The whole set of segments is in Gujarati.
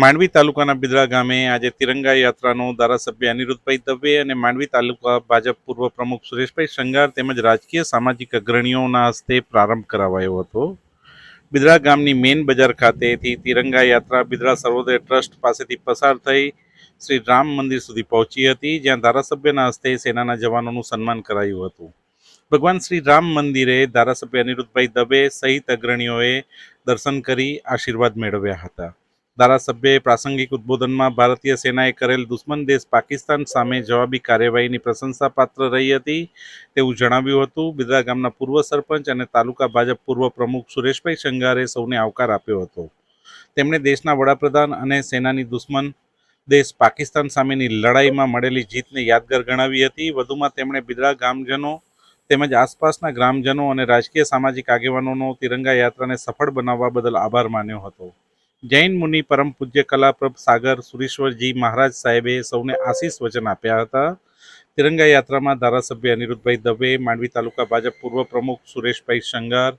માંડવી તાલુકાના બિદરા ગામે આજે તિરંગા યાત્રાનો ધારાસભ્ય અનિરુદ્ધભાઈ દવે અને માંડવી તાલુકા ભાજપ પૂર્વ પ્રમુખ સુરેશભાઈ શંગાર તેમજ રાજકીય સામાજિક અગ્રણીઓના હસ્તે પ્રારંભ કરાવાયો હતો. બિદરા ગામની મેન બજાર ખાતેથી તિરંગા યાત્રા બિદરા સર્વોદય ટ્રસ્ટ પાસેથી પસાર થઈ શ્રી રામ મંદિર સુધી પહોંચી હતી, જ્યાં ધારાસભ્યના હસ્તે સેનાના જવાનોનું સન્માન કરાયું હતું. ભગવાન શ્રી રામ મંદિરે ધારાસભ્ય અનિરુદ્ધભાઈ દવે સહિત અગ્રણીઓએ દર્શન કરી આશીર્વાદ મેળવ્યા હતા. ધારાસભ્યએ પ્રાસંગિક ઉદ્બોધનમાં ભારતીય સેનાએ કરેલ દુશ્મન દેશ પાકિસ્તાન સામે જવાબી કાર્યવાહીની પ્રશંસાપાત્ર રહી હતી તેવું જણાવ્યું હતું. બિદરા ગામના પૂર્વ સરપંચ અને તાલુકા ભાજપ પૂર્વ પ્રમુખ સુરેશભાઈ શંગારે સૌને આવકાર આપ્યો હતો. તેમણે દેશના વડાપ્રધાન અને સેનાની દુશ્મન દેશ પાકિસ્તાન સામેની લડાઈમાં મળેલી જીતને યાદગાર ગણાવી હતી. વધુમાં તેમણે બિદરા ગામજનો તેમજ આસપાસના ગ્રામજનો અને રાજકીય સામાજિક આગેવાનોનો તિરંગા યાત્રાને સફળ બનાવવા બદલ આભાર માન્યો હતો. જૈન મુનિ પરમ પૂજ્ય કલાપ્રભ સાગર સુરેશ્વરજી મહારાજ સાહેબે સૌને આશીષ વચન આપ્યા હતા. તિરંગા યાત્રામાં ધારાસભ્ય અનિરુદ્ધભાઈ દવે, માંડવી તાલુકા ભાજપ પૂર્વ પ્રમુખ સુરેશભાઈ શંગર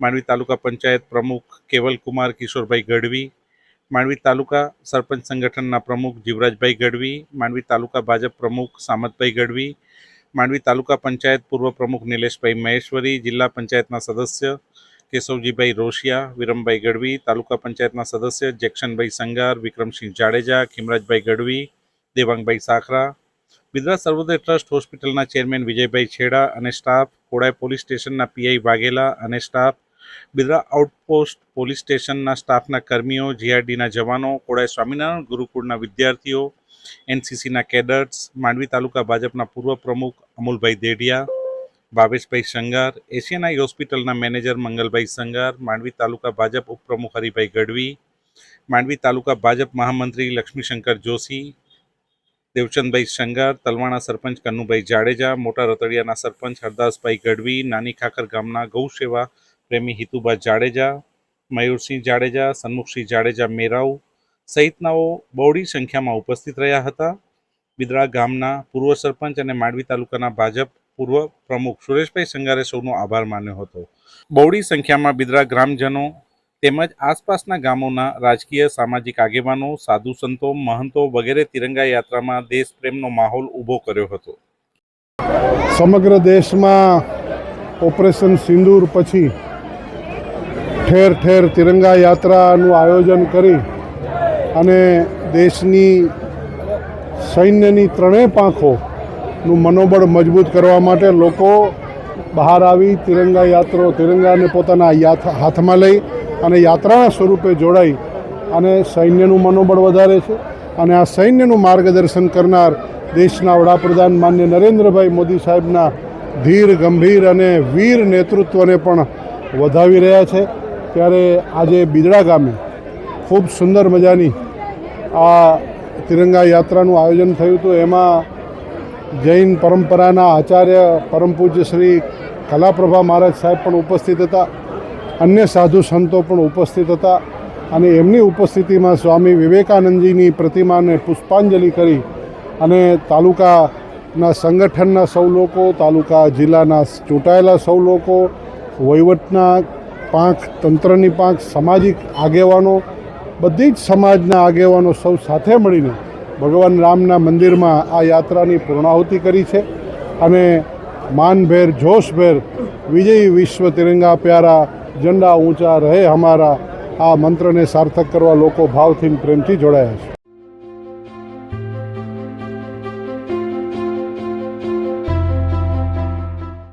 માંડવી તાલુકા પંચાયત પ્રમુખ કેવલકુમાર કિશોરભાઈ ગઢવી, માંડવી તાલુકા સરપંચ સંગઠનના પ્રમુખ જીવરાજભાઈ ગઢવી, માંડવી તાલુકા ભાજપ પ્રમુખ સામતભાઈ ગઢવી, માંડવી તાલુકા પંચાયત પૂર્વ પ્રમુખ નિલેશભાઈ મહેશ્વરી, જિલ્લા પંચાયતના સદસ્ય કેશવજીભાઈ રોશિયા, વિરમભાઈ ગઢવી, તાલુકા પંચાયતના સદસ્ય જેક્શનભાઈ સંગાર, વિક્રમસિંહ જાડેજા, ખીમરાજભાઈ ગઢવી, દેવાંગભાઈ સાખરા. બિદરા સર્વોદય ટ્રસ્ટ હોસ્પિટલના ચેરમેન વિજયભાઈ છેડા અને સ્ટાફ કોડાઈ પોલીસ સ્ટેશનના પીઆઈ વાઘેલા અને સ્ટાફ બિદરા આઉટપોસ્ટ પોલીસ સ્ટેશનના સ્ટાફના કર્મીઓ, જીઆરડીના જવાનો કોડાય સ્વામિનારાયણ ગુરુકુળના વિદ્યાર્થીઓ, એનસીસીના કેડર્સ માંડવી તાલુકા ભાજપના પૂર્વ પ્રમુખ અમુલભાઈ દેડિયા ભાવેશભાઈ સંગાર એશિયન આઈ હોસ્પિટલના મેનેજર મંગલભાઈ સંગાર માંડવી તાલુકા ભાજપ ઉપપ્રમુખ હરિભાઈ ગઢવી, માંડવી તાલુકા ભાજપ મહામંત્રી લક્ષ્મીશંકર જોશી, દેવચંદભાઈ શંગાર તલવાણા સરપંચ કન્નુભાઈ જાડેજા, મોટા રતડિયાના સરપંચ હરદાસભાઈ ગઢવી, નાની ખાખર ગામના ગૌસેવા પ્રેમી હિતુભા જાડેજા, મયુરસિંહ જાડેજા, સન્મુખસિંહ જાડેજા મેરાઉ સહિતનાઓ બહોળી સંખ્યામાં ઉપસ્થિત રહ્યા હતા. બિદરા ગામના પૂર્વ સરપંચ અને માંડવી તાલુકાના ભાજપ પૂર્વ પ્રમુખ સુરેશભાઈ સંગારે સૌનો આભાર માન્યો હતો. બહોળી સંખ્યામાં બિદરા ગ્રામજનો તેમજ આસપાસના ગામોના રાજકીય, સામાજિક આગેવાનો, સાધુ સંતો, મહંતો વગેરે તિરંગા યાત્રામાં દેશપ્રેમનો માહોલ ઊભો કર્યો હતો. સમગ્ર દેશમાં ઓપરેશન સિંદૂર પછી ઠેર ઠેર તિરંગા યાત્રાનું આયોજન કરી અને દેશની સૈન્યની ત્રણેય પાંખોનું મનોબળ મજબૂત કરવા માટે લોકો બહાર આવી તિરંગા યાત્રો, તિરંગાને પોતાના હાથમાં લઈ અને યાત્રાના સ્વરૂપે જોડાઈ અને સૈન્યનું મનોબળ વધારે છે. અને આ સૈન્યનું માર્ગદર્શન કરનાર દેશના વડાપ્રધાન માન્ય નરેન્દ્રભાઈ મોદી સાહેબના ધીર, ગંભીર અને વીર નેતૃત્વને પણ વધાવી રહ્યા છે. ત્યારે આજે બિદડા ગામે ખૂબ સુંદર મજાની આ તિરંગા યાત્રાનું આયોજન થયું હતું. એમાં જૈન પરંપરાના આચાર્ય પરમ પૂજ્ય શ્રી કલાપ્રભા મહારાજ સાહેબ પણ ઉપસ્થિત હતા. અન્ય સાધુ સંતો પણ ઉપસ્થિત હતા અને એમની ઉપસ્થિતિમાં સ્વામી વિવેકાનંદજીની પ્રતિમાને પુષ્પાંજલિ કરી અને તાલુકાના સંગઠનના સૌ લોકો, તાલુકા જિલ્લાના ચૂંટાયેલા સૌ લોકો, વહીવટના પાંખ, તંત્રની પાંખ, સામાજિક આગેવાનો, બધી જ સમાજના આગેવાનો સૌ સાથે મળીને ભગવાન રામના મંદિરમાં આ યાત્રાની પૂર્ણાહુતિ કરી છે અને માનભેર, જોશભેર, વિજયી વિશ્વ તિરંગા પ્યારા, ઝંડા ઊંચા રહે હમારા આ મંત્રને સાર્થક કરવા લોકો ભાવથી પ્રેમથી જોડાયા છે.